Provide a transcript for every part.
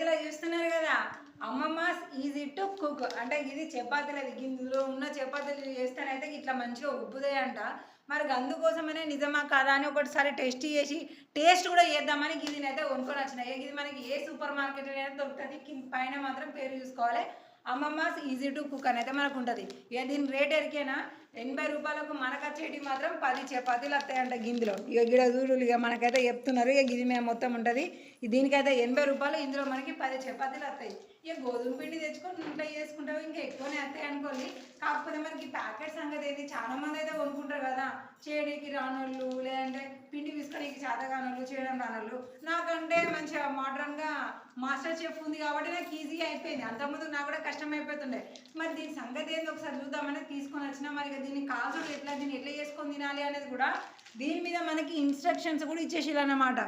చేతిలో చూస్తున్నారు కదా. అమ్మమ్మ ఈజీ టు కుక్. అంటే ఇది చపాతీలు అది ఇందులో ఉన్న చపాతీలు చేస్తానైతే ఇట్లా మంచిగా ఉబ్బుతాయంట. మరి అందుకోసమనే నిజమా కాదా అని ఒకటిసారి టెస్ట్ చేసి టేస్ట్ కూడా చేద్దామని ఇది అయితే కొనుక్కొని వచ్చినాయి ఇది మనకి ఏ సూపర్ మార్కెట్ అయితే దొరుకుతుంది పైన మాత్రం పేరు చూసుకోవాలి. అమ్మమ్మ ఈజీ టు కుక్ అనేది మనకు ఉంటుంది ఇక దీని రేట్ ఎరికేనా? ఎనభై రూపాయలకు మనకు వచ్చేటి మాత్రం పది చపాతీలు వస్తాయంట గిందిలో. ఇక గిడ దూరులు ఇక మనకైతే చెప్తున్నారు ఇక గిది మేము మొత్తం ఉంటుంది. దీనికైతే ఎనభై రూపాయలు ఇందులో మనకి పది చపాతీలు వస్తాయి. ఇక గోధుమ పిండి తెచ్చుకొని ఇంట్లో చేసుకుంటావు ఇంకా ఎక్కువనే వస్తాయి అనుకోండి. కాకపోతే మనకి ప్యాకెట్ సంగతి అయితే చాలా మంది అయితే కొనుక్కుంటారు కదా. చేయడానికి రానోళ్ళు లేదంటే పిండి తీసుకోడానికి చేత కానోళ్ళు చేయడం రానోళ్ళు. నాకంటే మంచిగా మోడర్న్గా మాస్టర్ చెఫ్ ఉంది కాబట్టి నాకు ఈజీగా అయిపోయింది. అంతకుముందు నాకు కూడా కష్టం అయిపోతుండే. మరి దీని సంగతి ఏంది ఒకసారి చూద్దామని తీసుకొని వచ్చినా మరి ఇక దీన్ని కాల్చుడు ఎట్లా దీన్ని ఎట్లా చేసుకొని తినాలి అనేది కూడా దీని మీద మనకి ఇన్స్ట్రక్షన్స్ కూడా ఇచ్చేసిల్లు అన్నమాట.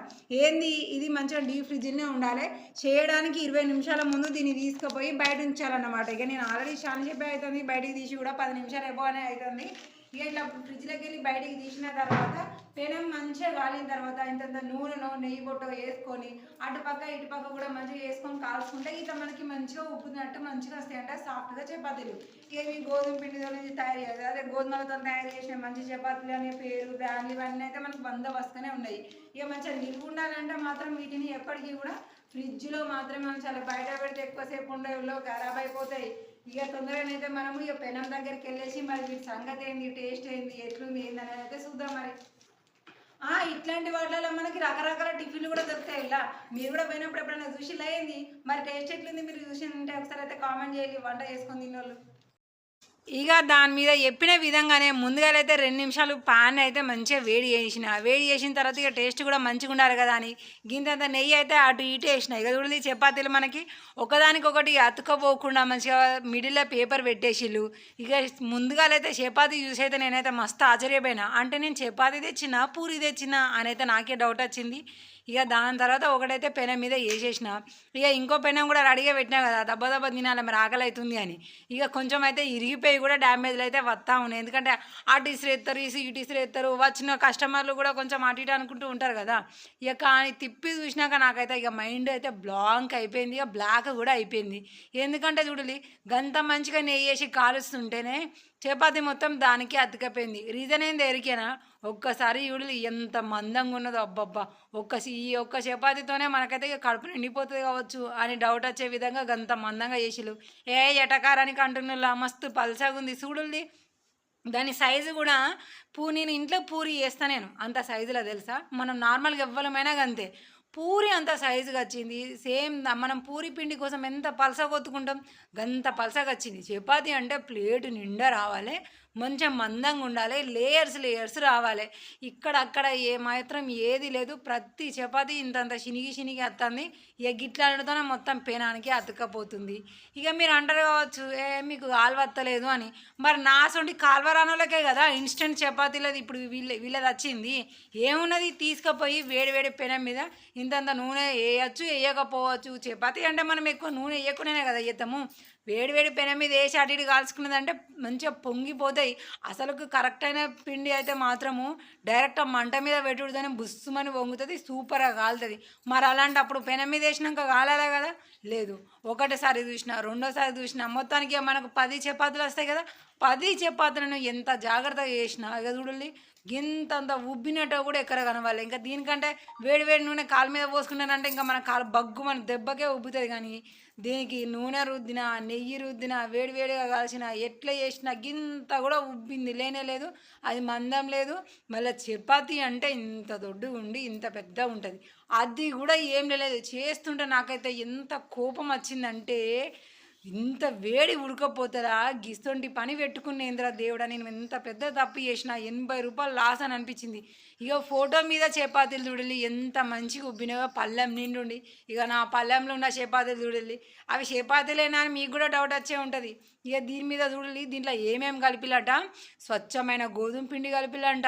ఏంది? ఇది మంచిగా డీప్ ఫ్రిడ్జ్లోనే ఉండాలి. చేయడానికి ఇరవై నిమిషాల ముందు దీన్ని తీసుకుపోయి బయట ఉంచాలన్నమాట. ఇక నేను ఆల్రెడీ షాన్ చెప్పి అవుతుంది బయటికి తీసి కూడా పది నిమిషాలు అయిపోనే అవుతుంది. ఇక ఇట్లా ఫ్రిడ్జ్లోకి వెళ్ళి బయటికి తీసిన తర్వాత పెనం మంచిగా కాలిన తర్వాత ఇంత నూనెలో నెయ్యి బొట్ట వేసుకొని అటుపక్క ఇటుపక్క కూడా మంచిగా వేసుకొని కాల్చుకుంటే ఇట్లా మనకి మంచిగా ఉప్పునట్టు మంచిగా వస్తాయి అంటే సాఫ్ట్గా చపాతీలు. ఇక ఇవి గోధుమ పిండితో తయారు చేయాలి అదే గోధుమలతో తయారు చేసిన మంచి చపాతీలు అనే పేరు బ్రాండ్లు ఇవన్నీ అయితే మనకు బందోబస్తునే ఉన్నాయి. ఇక మంచిగా నిల్వ ఉండాలంటే మాత్రం వీటిని ఎప్పటికీ కూడా ఫ్రిడ్జ్లో మాత్రమే చాలా బయట పెడితే ఎక్కువసేపు ఉండేలో ఖరాబ్ అయిపోతాయి. ఇక తొందరగానైతే మనము ఇక పెనం దగ్గరికి వెళ్ళేసి మరి వీటి సంగతి ఏంది టేస్ట్ ఏంది ఎట్లుంది ఏంది అనేది అయితే చూద్దాం మరి. ఆ, ఇట్లాంటి వాటిలలో మనకి రకరకాల టిఫిన్లు కూడా దొరుకుతాయి ఇలా. మీరు కూడా పోయినప్పుడు ఎప్పుడైనా చూసి అయింది మరి టేస్ట్ ఎట్లుంది మీరు చూసి ఉంటే ఒకసారి అయితే కామెంట్ చేయాలి వంట చేసుకొని తినోళ్ళు ఇక దాని మీద చెప్పిన విధంగానే ముందుగా అయితే రెండు నిమిషాలు పాన్ అయితే మంచిగా వేడి చేసిన. వేడి చేసిన తర్వాత ఇక టేస్ట్ కూడా మంచిగా ఉండాలి కదా అని. గింతంత నెయ్యి అయితే అటు ఇటు వేసిన. ఇక చూడండి చపాతీలు మనకి ఒకదానికొకటి అతుకపోకుండా మంచిగా మిడిల్లో పేపర్ పెట్టేసిళ్ళు. ఇక ముందుగాలైతే అయితే చపాతీ చూసి అయితే నేనైతే మస్తు ఆశ్చర్యపోయినా. అంటే నేను చపాతీ తెచ్చినా పూరి తెచ్చినా అని అయితే నాకే డౌట్ వచ్చింది. ఇక దాని తర్వాత ఒకటైతే పెనం మీద వేసేసిన ఇక ఇంకో పెనం కూడా రెడీగా పెట్టినా కదా దెబ్బ దెబ్బ తినాలి మరి ఆకలి అవుతుంది అని. ఇక కొంచెం అయితే ఇరిగిపోయి కూడా డ్యామేజ్లు అయితే వస్తూ ఉన్నాయి. ఎందుకంటే అటు ఇసిరేస్తారు ఇసి ఇటు ఎత్తారు వచ్చిన కస్టమర్లు కూడా కొంచెం అటు ఇటు అనుకుంటూ ఉంటారు కదా. ఇక కానీ తిప్పి చూసినాక నాకైతే ఇక మైండ్ అయితే బ్లాంక్ అయిపోయింది ఇక బ్లాక్ కూడా అయిపోయింది. ఎందుకంటే చూడాలి గంత మంచిగా నెయ్యి వేసి కాలుస్తుంటేనే చపాతి మొత్తం దానికి అతికపోయింది. రీజన్ ఏంది ఎరికేనా? ఒక్కసారి చూడలి ఎంత మందంగా ఉన్నదో. అబ్బబ్బా. ఒక్క ఈ ఒక్క చపాతీతోనే మనకైతే కడుపు నిండిపోతుంది కావచ్చు అని డౌట్ వచ్చే విధంగా గంత మందంగా చేసిలు ఏ ఎటకారానికి అంటున్నా మస్తు పల్సగా ఉంది. చూడుల్ది దాని సైజు కూడా పూ నేను ఇంట్లో పూరి చేస్తా నేను. అంత సైజులో తెలుసా? మనం నార్మల్గా ఇవ్వలమైనా అంతే పూరి అంత సైజుగా వచ్చింది. సేమ్ మనం పూరి పిండి కోసం ఎంత పలస కొత్తుకుంటాం గంత పలసగా వచ్చింది చపాతి అంటే ప్లేట్ నిండా రావాలి. మంచిగా మందంగా ఉండాలి లేయర్స్ లేయర్స్ రావాలి. ఇక్కడ అక్కడ ఏ మాత్రం ఏది లేదు. ప్రతి చపాతి ఇంతంత శినిగి శినిగి అత్తంది. ఇక గిట్లాడతోనే మొత్తం పెనానికి అతుక్కపోతుంది. ఇక మీరు అంటారు కావచ్చు ఏ మీకు కాలువత్తలేదు అని. మరి నా సొంటి కాల్వరానోళ్ళకే కదా ఇన్స్టెంట్ చపాతీలది ఇప్పుడు వీళ్ళ వీళ్ళది వచ్చింది. ఏమున్నది? తీసుకుపోయి వేడి వేడి పెనం మీద ఇంతంత నూనె వేయచ్చు వేయకపోవచ్చు. చపాతీ అంటే మనం ఎక్కువ నూనె వేయకుండానే కదా వేస్తాము వేడి వేడి పెనం మీద వేసి అటు ఇటు కాల్చుకున్నదంటే మంచిగా పొంగిపోతాయి. అసలుకు కరెక్ట్ అయిన పిండి అయితే మాత్రము డైరెక్ట్ మంట మీద పెట్టుడుదని బుస్సుమని పొంగుతుంది సూపర్గా కాలుతుంది. మరి అలాంటప్పుడు పెనం మీద వేసినాక కాలాలా కదా? లేదు. ఒకటిసారి చూసినా రెండోసారి చూసినా మొత్తానికి మనకు పది చపాతీలు వస్తాయి కదా పది చపాతీలను ఎంత జాగ్రత్తగా చేసినా ఇక చూడండి గింతంత ఉబ్బినట్టు కూడా ఎక్కడ కనవాలి ఇంకా దీనికంటే వేడి వేడి నూనె కాలు మీద పోసుకున్నారంటే ఇంకా మన కాలు బగ్గు మన దెబ్బకే ఉబ్బుతుంది. కానీ దీనికి నూనె రుద్దిన నెయ్యి రుద్దిన వేడి వేడిగా కాల్చిన ఎట్లా చేసినా గింత కూడా ఉబ్బింది. లేనే లేదు అది మందం లేదు. మళ్ళీ చపాతీ అంటే ఇంత దొడ్డు ఉండి ఇంత పెద్ద ఉంటుంది. అది కూడా ఏం లేదు. చేస్తుంటే నాకైతే ఎంత కోపం వచ్చిందంటే ఇంత వేడి ఉడకపోతుందా? గిసొంటి పని పెట్టుకునేంద్రా దేవుడా నేను ఎంత పెద్ద తప్పు చేసిన ఎనభై రూపాయలు లాస్ అని అనిపించింది. ఇక ఫోటో మీద చపాతీలు చూడాలి ఎంత మంచిగా ఉబ్బినగా పళ్ళెం నిండుండి. ఇక నా పళ్ళెంలో ఉన్న చపాతీలు చూడాలి అవి చపాతీలేనా అని మీకు కూడా డౌట్ వచ్చే ఉంటుంది. ఇక దీని మీద చూడాలి దీంట్లో ఏమేమి కలిపిలట? స్వచ్ఛమైన గోధుమ పిండి కలిపిలంట.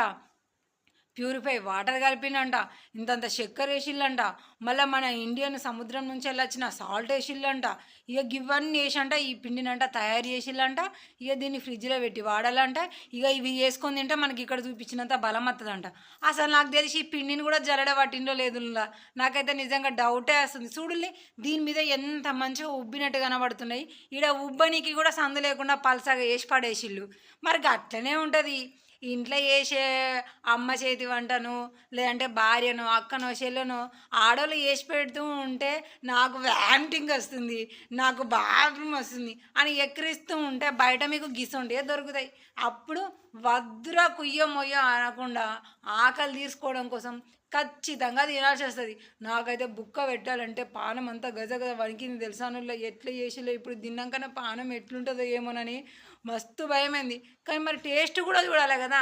ప్యూరిఫై వాటర్ కలిపినంట ఇంతంత చక్కెర వేసిల్లంట మళ్ళీ మన ఇండియన్ సముద్రం నుంచి వెళ్ళొచ్చిన సాల్ట్ వేసిల్లంట ఇక ఇవన్నీ వేసంట ఈ పిండినంట తయారు చేసిల్లంట ఇక దీన్ని ఫ్రిడ్జ్లో పెట్టి వాడాలంట ఇక ఇవి వేసుకొని తింటే మనకి ఇక్కడ చూపించినంత బలం వస్తుందంట అసలు నాకు తెలిసి ఈ పిండిని కూడా జరడ పట్టిండో లేదులా నాకైతే నిజంగా డౌటే వస్తుంది. చూడులే దీని మీద ఎంత మంచిగా ఉబ్బినట్టు కనబడుతున్నాయి. ఈడ ఉబ్బనికి కూడా సందు లేకుండా పలసగా వేసి పడేసిళ్ళు. మరి అట్లనే ఉంటుంది. ఇంట్లో చేసే అమ్మ చేతి వంటను లేదంటే భార్యను అక్కనో చెల్లెనో ఆడోళ్ళు చేసి పెడుతూ ఉంటే నాకు వ్యాంటింగ్ వస్తుంది నాకు బాత్రూమ్ వస్తుంది అని ఎక్కిరిస్తూ ఉంటే బయట మీకు గిసుండే దొరుకుతాయి. అప్పుడు వద్ర కుయ్యో మొయ్యో అనకుండా ఆకలి తీసుకోవడం కోసం ఖచ్చితంగా తినాల్సి వస్తుంది. నాకైతే బుక్క పెట్టాలంటే పానం అంతా గజ గజ వణికింది తెలుసాను ఎట్లా చేసిలో ఇప్పుడు తిన్నాకనే పానం ఎట్లుంటుందో ఏమోనని మస్తు భయమైంది. కానీ మరి టేస్ట్ కూడా చూడాలి కదా.